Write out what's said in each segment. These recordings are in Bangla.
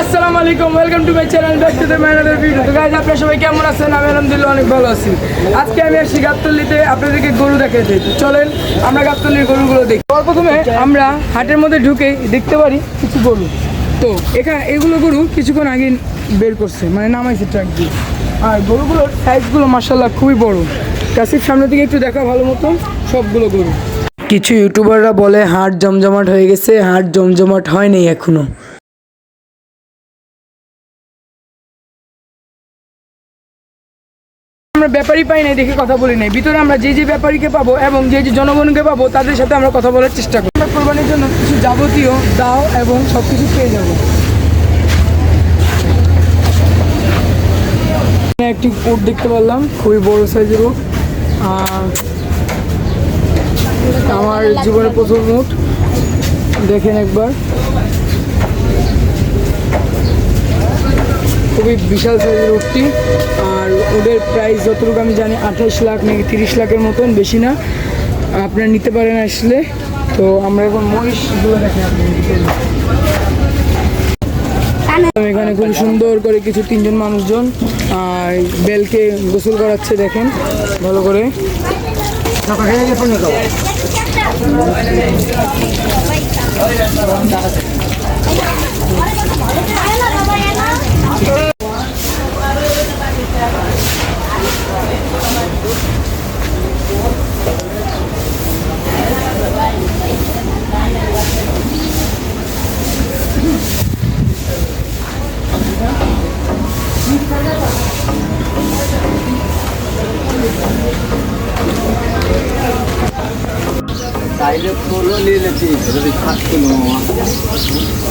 আসসালামু আলাইকুম welcome to my channel back to the another video তো গাইজ আপনারা সবাই কেমন আছেন? আমি আলহামদুলিল্লাহ অনেক ভালো আছি। আজকে আমি আসছি গাবতলিতে, আপনাদেরকে গরু দেখাতে চলেন, আমরা গাবতলির গরুগুলো দেখি। প্রথমে আমরা হাটের মধ্যে ঢুকে দেখতে পারি কিছু গরু। তো এখানে এগুলো গরু কিছুক্ষণ আগে বের করছে মানে নামাইছে ট্রাক দিয়ে। আর গরুগুলোর সাইজগুলো মার্শাল্লাহ খুবই বড়। কাশির সামনে থেকে একটু দেখা ভালো মতো সবগুলো গরু। কিছু ইউটিউবাররা বলে হাট জমজমাট হয়ে গেছে, হাট জমজমাট হয়নি এখনও। আমরা ব্যাপারই পাই নাই দেখে কথা বলি নাই। ভিতরে আমরা যে যে ব্যাপারীকে পাবো এবং যে যে জনগণকে পাবো তাদের সাথে আমরা কথা বলার চেষ্টা করি। আমরা কোরবানির জন্য কিছু যাবতীয় দাও এবং সব কিছু পেয়ে যাব। একটি কোট দেখতে পারলাম খুবই বড় সাইজের আহ, আমার জীবনের প্রথম উট দেখেন একবার। খুবই বিশাল সাইজের উটটি। আর ওদের প্রাইস যতটুকু আমি জানি আঠাশ লাখ নাকি তিরিশ লাখের মতন, বেশি না। আপনারা নিতে পারেন আসলে। তো আমরা এখন মহিষগুলো দেখেন এখানে খুব সুন্দর করে কিছু তিনজন মানুষজন, আর বেলকে গোসল করাচ্ছে, দেখেন। ভালো করে। করল নিয়ে নিয়েছি যদি সাত কিলো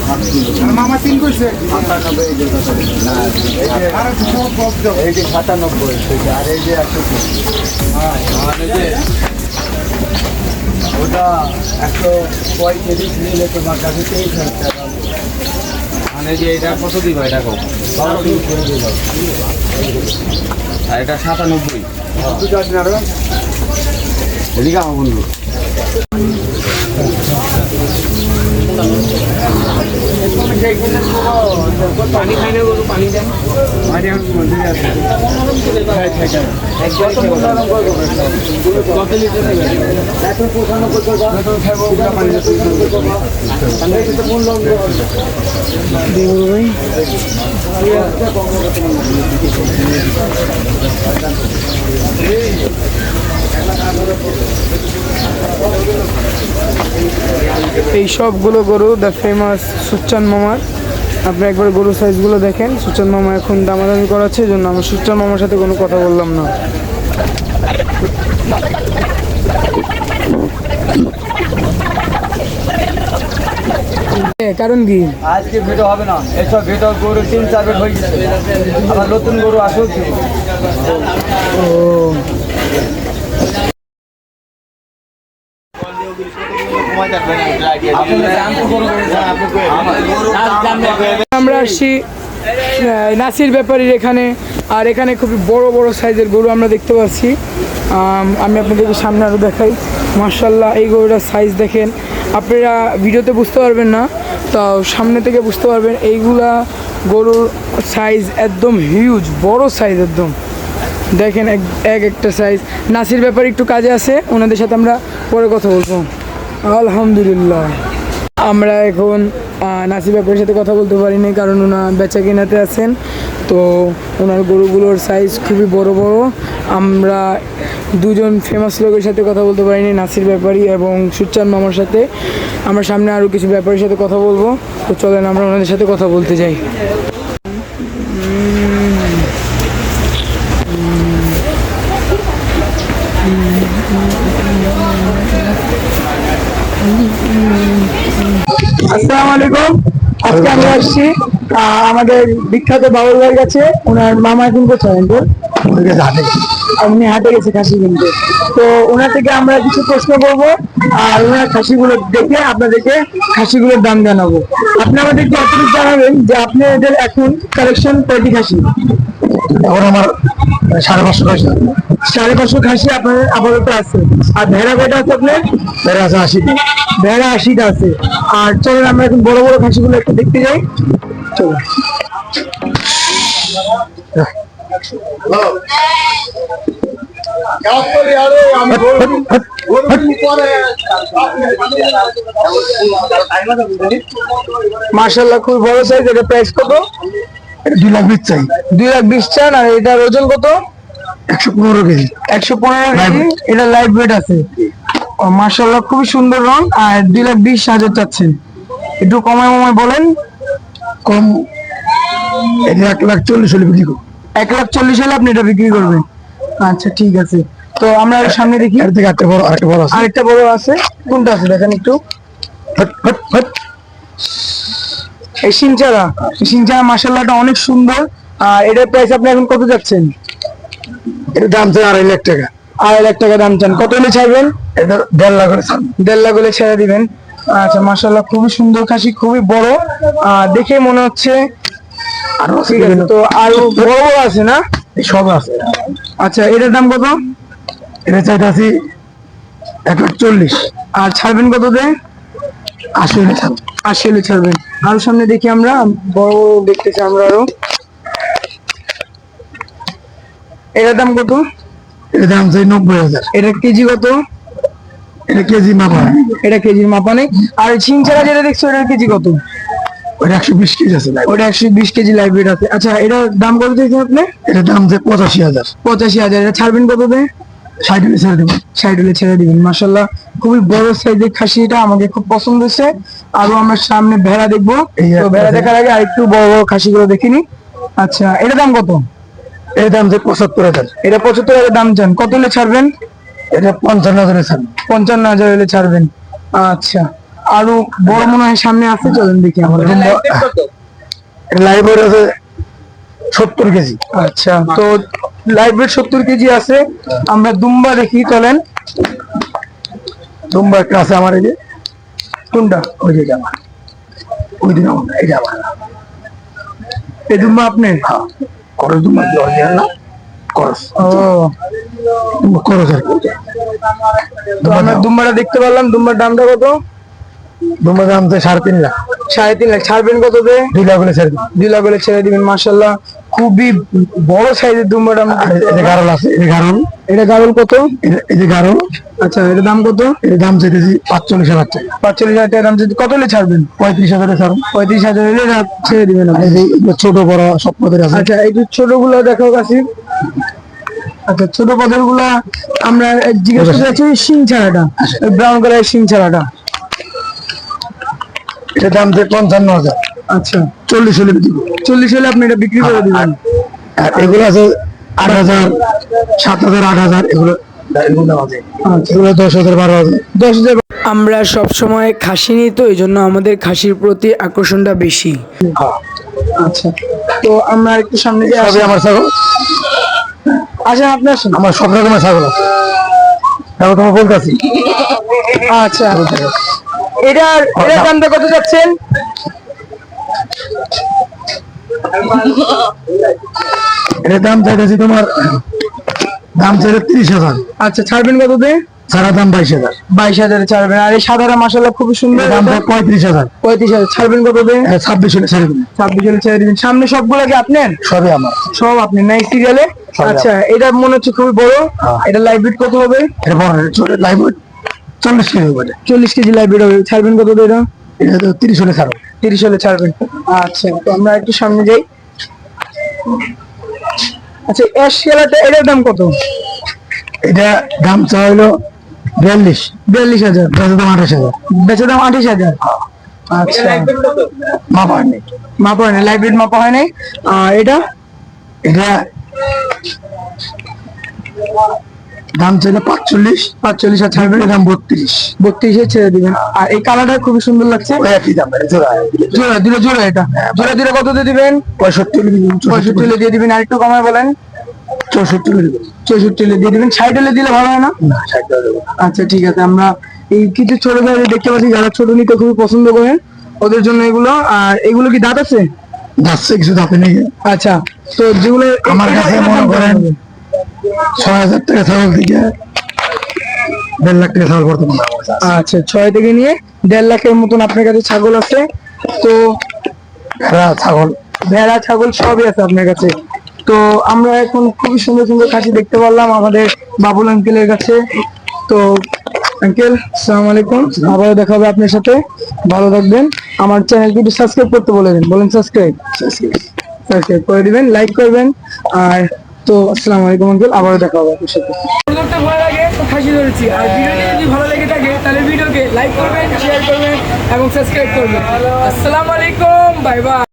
সাত কিলো মামা তিন করছে সাতানব্বই এই যে কথা না এই যে- সাতানব্বই সেটা আর এই যে একশো ওটা একশো পঁয়ত্রিশ নিলে তোমার কাছে তেইশ হাজার টাকা মানে যে এটা কত দিব এটা কম আর এটা সাতানব্বই। এদিকে আমার বন্ধু। পানি খাই না গরু পানি দেন এখন কত লিটার নেবেন দেবো ভাই এই সবগুলো গরু দ্য ফেমাস সুচ্চান মামার। আপনি একবার গরু সাইজগুলো দেখেন। সুচ্চান মামা এখন দামাদামি করাচ্ছে জন্য আমার সুচ্চান মামার সাথে কোনো কথা বললাম না। কারণ কি? আজকে ভিডিও হবে না। এসব ভিডিও গরু তিন চার বের হয়ে গেছে। আবার নতুন গরু আসুক। ও। আমরা আসছি নাসির ব্যাপারীর এখানে, আর এখানে খুবই বড় বড় সাইজের গরু আমরা দেখতে পাচ্ছি। আমি আপনাদেরকে সামনে আরও দেখাই। মার্শাল্লাহ এই গরুটার সাইজ দেখেন। আপনারা ভিডিওতে বুঝতে পারবেন না তো সামনে থেকে বুঝতে পারবেন, এইগুলা গরুর সাইজ একদম হিউজ বড় সাইজ একদম। দেখেন, এক এক একটা সাইজ নাসির ব্যাপারে একটু কাজে আছে, ওনাদের সাথে আমরা পরে কথা বলব। আলহামদুলিল্লাহ। আমরা এখন নাসির ব্যাপারের সাথে কথা বলতে পারিনি কারণ ওনা বেচা কেনাতে আছেন। তো ওনার গরুগুলোর সাইজ খুবই বড় বড়। আমরা দুজন ফেমাস লোকের সাথে কথা বলতে পারিনি, নাসির ব্যাপারী এবং সুচ্চান মামার সাথে। আমরা সামনে আরও কিছু ব্যাপারীর সাথে কথা বলব। তো চলেন আমরা ওনাদের সাথে কথা বলতে যাই। আজকে আমরা আসছি আমাদের বিখ্যাত বাবুল ভাইয়ের কাছে ওনার মামা এখন কোথায় উনি আপনি হাটে গেছে খাসি কিনতে। তো ওনার থেকে আমরা কিছু প্রশ্ন করব আর ওনার খাসিগুলো দেখে আপনাদেরকে খাসিগুলোর দাম জানাব। আপনি আমাদেরকে অতটুকু জানাবেন যে আপনি এদের এখন কালেকশন কয়টি খাসি? এখন আমার সাড়ে পাঁচশো পয়সা সাড়ে পাঁচশো খাসি আপনার আপাতত আছে। আর ভেড়া কয়টা আছে আপনার? বেড়ে আছে আশি। ভেড়া আশিটা আছে। আর চলেন আমরা এখন বড় বড় খাসিগুলো একটু দেখতে যাই। চলো মার্শাল্লাহ খুব বড় সাইজ এটা প্রাইস কত? দুই লাখ বিশ চাই। দুই লাখ বিশ চান আর এটার ওজন কত? একশো পনেরো কেজি। একশো পনেরো কেজি? এটা লাইট ওয়েট আছে মার্শাল্লাহ খুবই সুন্দর রং আর দুই লাখ বিশ হাজার চাচ্ছেন। একটু কমায় কমায় বলেন। কম এটা এক লাখ চল্লিশ হলে বিক্রি করব। এক লাখ চল্লিশ হলে আপনি এটা বিক্রি করবেন। আচ্ছা ঠিক আছে। তো আমরা সামনে দেখি। এর থেকে একটা বড় আরেকটা বড় আছে। আরেকটা বড় আছে। কোনটা আছে? দেখেন একটু। Hot, hot, hot. এই সিনচারা। সিনচারা মার্শাল্লাহটা অনেক সুন্দর। আর এটার প্রাইস আপনি এখন কত যাচ্ছেন? এটার দাম চাই আড়াই লাখ টাকা। আড়াই লাখ টাকা দাম চান। কত হলে ছাড়বেন? এটা দেড় লাখ ছাড়। দেড় লাখ হলে ছেড়ে দিবেন। আচ্ছা মার্শাল্লাহ খুবই সুন্দর খাসি খুবই বড়। আহ, দেখে মনে হচ্ছে আরও ঠিক আছে তো আরও বড় বড় আছে না? সব আছে। আচ্ছা এটার দাম কত? এটা চাইতে আছি এক লাখ চল্লিশ। আর ছাড়বেন কত দেয়? আশি হলে ছাড়। আশি হলে ছাড়বেন। আরও সামনে দেখি আমরা বড় দেখতেছি আমরা আরও। এটার দাম কত? এটার দাম চাই নব্বই হাজার। এটা কেজি কত? এটা কেজি মাপা এটা কেজির মাপা নেই আর ছিনছাড়া যেটা দেখছ এটার কেজি কত? ওটা একশো বিশ কেজি আছে ওটা একশো বিশ কেজি ওয়েট আছে। আচ্ছা এটার দাম কত দিয়েছেন আপনি? এটার দাম চাই পঁচাশি হাজার। পঁচাশি হাজার। এটা ছাড়বেন কত দেয়? ষাট হলে ছেড়ে দেবো ষাট হলে ছেড়ে দিবেন মাসাল্লাহ খুবই বড় সাইজের খাসিটা আমাকে খুব পছন্দ হয়েছে। আরও আমরা সামনে ভেড়া দেখব। তো ভেড়া দেখার আগে আরেকটু বড় বড় খাসিগুলো দেখিনি আচ্ছা এটা দাম কত? এর দাম চাই পঁচাত্তর হাজার। এটা পঁচাত্তর হাজার দাম চান। কত হলে ছাড়বেন? এটা পঞ্চান্ন হাজারে ছাড় পঞ্চান্ন হাজার হলে ছাড়বেন। আচ্ছা আরও বড় মনে হয় সামনে আছে চলেন দেখি আমরা। লাইভ আছে সত্তর কেজি। আচ্ছা তো লাইভ ওয়েট সত্তর কেজি আছে। আমরা দুম্বা দেখি চলেন। দুম্বা একটা আছে আমার এই যে। কোনটা? ওই যে আমার। ওই দিন আমার আমার। এই দুম্বা আপনার হ্যাঁ। করস দুম্বা কি অরিজিনাল না। ও। আর আমরা দুম্বাটা দেখতে পারলাম। দুম্বার দামটা কত? দুম্বার দাম সাড়ে তিন লাখ। সাড়ে তিন লাখ। ছাড়বেন কত দে? দুই লাখ হলে ছেড়ে দিবো দুই লাখ হলে ছেড়ে দিবেন মার্শাল্লাহ খুবই বড় সাইজের দুম্বাটা পারলাম। গারল আছে যে গারল। এটা গাড়ল কত? এই- যে গারল। আচ্ছা এটা দাম কত? এর দাম চাইতেছি পাঁচচল্লিশ হাজার টাকা। পাঁচচল্লিশ হাজার টাকা দাম যদি কত হলে ছাড়বেন? পঁয়ত্রিশ হাজারে ছাড়ুন পঁয়ত্রিশ হাজার হলে ছেড়ে দিবেন আপনি। এই যে ছোট বড় সব পদের আছে। আচ্ছা এই যে ছোটগুলো দেখো কাছে আচ্ছা ছোট পদেরগুলা আমরা জিজ্ঞেস করতে চাচ্ছি শিং ছাড়াটা ব্রাউন কালারের শিং ছাড়াটা। এটার দাম পঞ্চান্ন হাজার। আচ্ছা। চল্লিশ হলে বিক্রি করব। চল্লিশ হলে আপনি এটা বিক্রি করে দিবেন। এগুলো আছে আট হাজার সাত হাজার আট হাজার এগুলো আছে এগুলো দশ হাজার বারো হাজার। দশ হাজার আমরা সব সময় খাসি নিই তো এই জন্য আমাদের খাসির প্রতি আকর্ষণটা বেশি। হ্যাঁ। আচ্ছা। তো আমরা একটু সামনে দিয়ে আসি। আমার ছাগল? আসেন আপনি আসেন। আমার সব রকমের ছাগল আছে। তোমার বলতেছি। আচ্ছা। এটার এটার দামটা কত যাচ্ছেন? এটার দাম চাইতেছি তোমার দাম চাইতে তিরিশ হাজার। আচ্ছা ছাড়বেন কত দিয়ে? সারা দাম বাইশ হাজার। বাইশ হাজারে ছাড়বেন। আর এই সাদারা মাসাল্লাহ খুবই সুন্দর। দাম পঁয়ত্রিশ হাজার। পঁয়ত্রিশ হাজার। ছাড়বেন কত দিয়ে? ছাব্বিশ হলে ছেড়ে দিন ছাব্বিশ হলে ছেড়ে দিবেন। সামনে সবগুলো কি আপনার? সবই আমার। সব আপনি নাই সিরিয়ালে আচ্ছা এটা মনে হচ্ছে খুবই বড়। হ্যাঁ। এটা লাইভ বিট কত হবে? এটা বড় লাইভ চল্লিশ কেজি বলে চল্লিশ কেজি লাইভ বিট হবে। ছাড়বেন কত দিয়ে এটা? এটা তো তিরিশ হলে ছাড়ো। তিরিশ হলে ছাড়বেন আচ্ছা তো আমরা একটু সামনে যাই। আচ্ছা অ্যাশ কালারটা এটার দাম কত? এটা দাম চা হলো বিয়াল্লিশ। বিয়াল্লিশ হাজার। বেচা দাম আঠাশ হাজার। বেচা দাম আঠাশ হাজার। আচ্ছা। মাপা হয়নি। মাপা হয় না লাইভ বিট মাপা হয় নাই এটা? এটা দাম চাইলে পাঁচচল্লিশ পাঁচচল্লিশ আর ছাড়বেন দাম বত্রিশ। বত্রিশে ছেড়ে দিবেন আর এই কালারটা খুবই সুন্দর লাগছে। একই দাম জোড়া জোড়া দিলে জোড়া। এটা। জোড়া দিলে কত দিয়ে দিবেন? পঁয়ষট্টি পঁয়ষট্টি দিয়ে দিবেন। আর একটু কমায় বলেন। চৌষট্টি চৌষট্টি দিয়ে দিবেন। ষাট হলে দিলে ভালো হয় না? আচ্ছা ঠিক আছে। আমরা এই কিছু ছোট ভাই দেখতে পাচ্ছি যারা ছোট নিতে খুবই পছন্দ করেন ওদের জন্য এগুলো। আর এগুলো কি দাঁত আছে? যাচ্ছে কিছু দাঁতে নেই। আচ্ছা তো যেগুলো আমার কাছে মনে করেন? ছয় হাজার টাকা ছাগল থেকে দেড় লাখ টাকা ছাগল বর্তমান। আচ্ছা ছয় থেকে নিয়ে দেড় লাখের মতন আপনার কাছে ছাগল আছে। তো ভেড়া ছাগল। ভেড়া ছাগল সবই আছে আপনার কাছে। তো আমরা এখন খুবই সুন্দর সুন্দর খাসি দেখতে পারলাম আমাদের বাবুল আঙ্কেলের কাছে। তো আঙ্কেল সালাম আলাইকুম। আবারও দেখা হবে আপনার সাথে। ভালো থাকবেন। আমার চ্যানেলটি একটু সাবস্ক্রাইব করতে বলে দিন। বলেন সাবস্ক্রাইব। সাবস্ক্রাইব করে দিবেন লাইক করবেন। আর তো আসসালামু আলাইকুম আঙ্কেল, আবারও দেখা হবে আপনার সাথে। ভালো লাগে, তো খাসি ধরেছি। আর ভিডিওটি যদি ভালো লেগে থাকে, তাহলে ভিডিওকে লাইক করবেন শেয়ার করবেন এবং সাবস্ক্রাইব করবেন। আসসালামু আলাইকুম বাই বাই